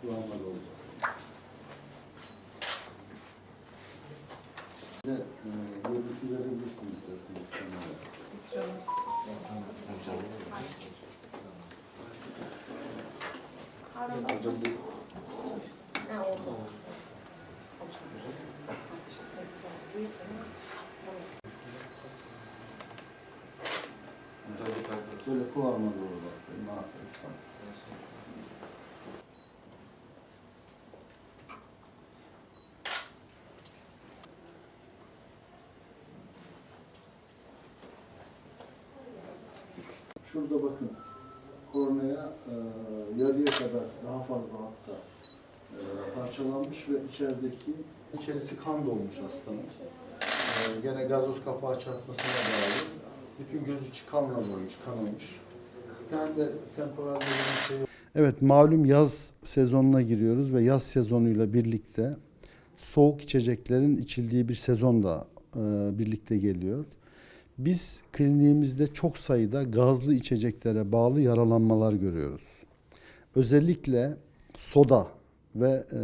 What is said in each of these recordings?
kullanılmalı oldu. Size görüntü e, verebilirsiniz isterseniz kameraya. İnşallah. Hocam bu Böyle kulağıma doğru bak. Ne yapıyorsun? Şurada bakın. Kornea e, yarıya kadar daha fazla hatta e, parçalanmış ve içerideki içerisi kan dolmuş hastanın. E, gene gazoz kapağı çarpmasına bağlı. Bütün gözü kanla dolmuş, kanamış. Bir tane de temporal dediğimiz şey Evet malum yaz sezonuna giriyoruz ve yaz sezonuyla birlikte soğuk içeceklerin içildiği bir sezon da e, birlikte geliyor. Biz kliniğimizde çok sayıda gazlı içeceklere bağlı yaralanmalar görüyoruz. Özellikle soda ve e,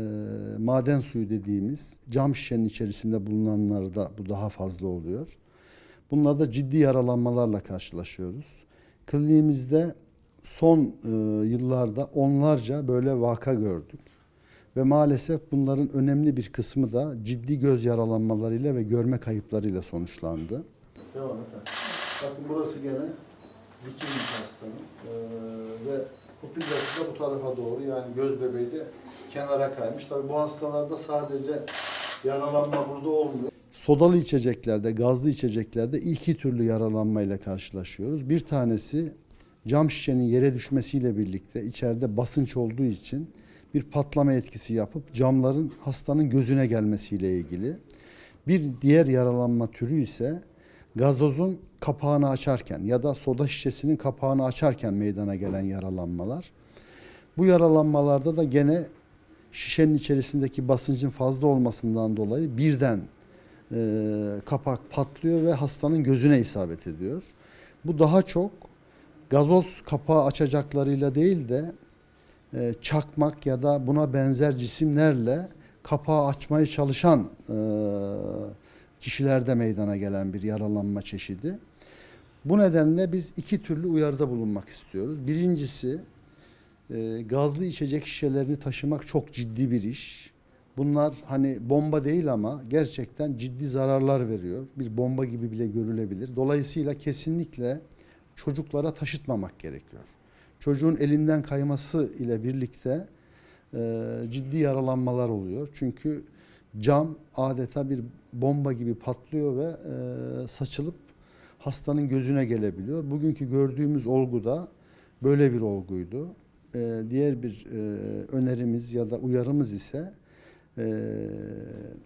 maden suyu dediğimiz cam şişenin içerisinde bulunanlarda bu daha fazla oluyor. Bunlarda ciddi yaralanmalarla karşılaşıyoruz. Kliniğimizde son e, yıllarda onlarca böyle vaka gördük. Ve maalesef bunların önemli bir kısmı da ciddi göz yaralanmalarıyla ve görme kayıplarıyla sonuçlandı. Devam et. Bakın burası gene dikilmiş hastanın ee, ve pupillası da bu tarafa doğru yani göz bebeği de kenara kaymış. Tabii bu hastalarda sadece yaralanma burada olmuyor. Sodalı içeceklerde, gazlı içeceklerde iki türlü yaralanmayla karşılaşıyoruz. Bir tanesi cam şişenin yere düşmesiyle birlikte içeride basınç olduğu için bir patlama etkisi yapıp camların hastanın gözüne gelmesiyle ilgili. Bir diğer yaralanma türü ise gazozun kapağını açarken ya da soda şişesinin kapağını açarken meydana gelen yaralanmalar. Bu yaralanmalarda da gene şişenin içerisindeki basıncın fazla olmasından dolayı birden e, kapak patlıyor ve hastanın gözüne isabet ediyor. Bu daha çok gazoz kapağı açacaklarıyla değil de e, çakmak ya da buna benzer cisimlerle kapağı açmaya çalışan e, kişilerde meydana gelen bir yaralanma çeşidi. Bu nedenle biz iki türlü uyarıda bulunmak istiyoruz. Birincisi e, gazlı içecek şişelerini taşımak çok ciddi bir iş. Bunlar hani bomba değil ama gerçekten ciddi zararlar veriyor. Bir bomba gibi bile görülebilir. Dolayısıyla kesinlikle çocuklara taşıtmamak gerekiyor. Çocuğun elinden kayması ile birlikte e, ciddi yaralanmalar oluyor. Çünkü cam adeta bir bomba gibi patlıyor ve e, saçılıp hastanın gözüne gelebiliyor. Bugünkü gördüğümüz olgu da böyle bir olguydu. E, diğer bir e, önerimiz ya da uyarımız ise e,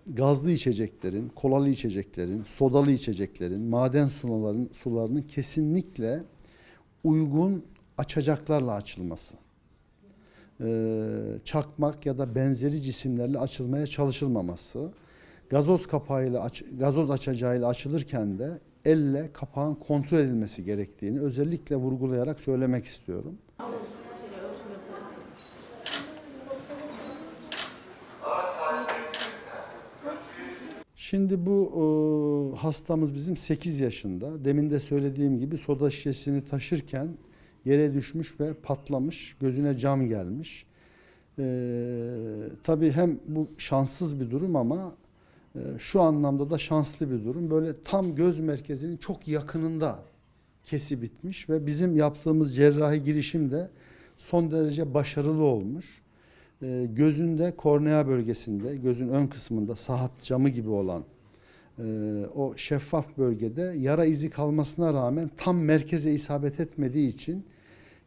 gazlı içeceklerin, kolalı içeceklerin, sodalı içeceklerin, maden suların, sularının kesinlikle uygun açacaklarla açılması. E, çakmak ya da benzeri cisimlerle açılmaya çalışılmaması. Gazoz kapağıyla aç, gazoz açacağıyla açılırken de elle kapağın kontrol edilmesi gerektiğini özellikle vurgulayarak söylemek istiyorum. Şimdi bu e, hastamız bizim 8 yaşında. Demin de söylediğim gibi soda şişesini taşırken yere düşmüş ve patlamış. Gözüne cam gelmiş. E, tabii hem bu şanssız bir durum ama e, şu anlamda da şanslı bir durum. Böyle tam göz merkezinin çok yakınında kesi bitmiş ve bizim yaptığımız cerrahi girişim de son derece başarılı olmuş. E, gözünde kornea bölgesinde, gözün ön kısmında sahat camı gibi olan o şeffaf bölgede yara izi kalmasına rağmen tam merkeze isabet etmediği için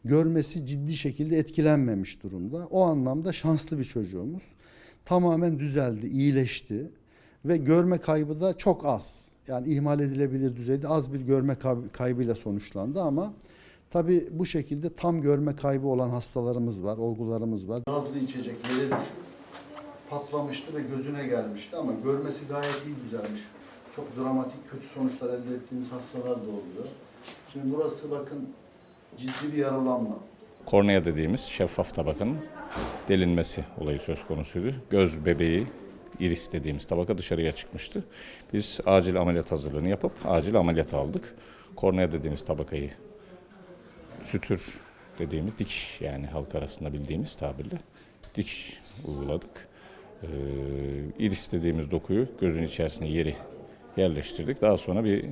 görmesi ciddi şekilde etkilenmemiş durumda. O anlamda şanslı bir çocuğumuz. Tamamen düzeldi, iyileşti ve görme kaybı da çok az. Yani ihmal edilebilir düzeyde az bir görme kay- kaybıyla sonuçlandı ama tabi bu şekilde tam görme kaybı olan hastalarımız var, olgularımız var. Gazlı içecek yere düşüp patlamıştı ve gözüne gelmişti ama görmesi gayet iyi düzelmiş. Çok dramatik kötü sonuçlar elde ettiğimiz hastalar da oluyor. Şimdi burası bakın ciddi bir yaralanma. Kornea dediğimiz şeffaf tabakanın delinmesi olayı söz konusuydu. Göz bebeği, iris dediğimiz tabaka dışarıya çıkmıştı. Biz acil ameliyat hazırlığını yapıp acil ameliyat aldık. Kornea dediğimiz tabakayı sütür dediğimiz dikiş yani halk arasında bildiğimiz tabirle dikiş uyguladık. Ee, iris dediğimiz dokuyu gözün içerisine yeri yerleştirdik. Daha sonra bir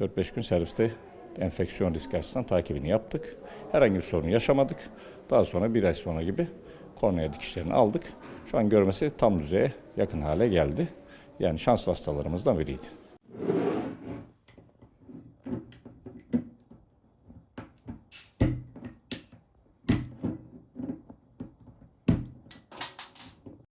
4-5 gün serviste enfeksiyon riski açısından takibini yaptık. Herhangi bir sorun yaşamadık. Daha sonra bir ay sonra gibi kornea dikişlerini aldık. Şu an görmesi tam düzeye yakın hale geldi. Yani şanslı hastalarımızdan biriydi.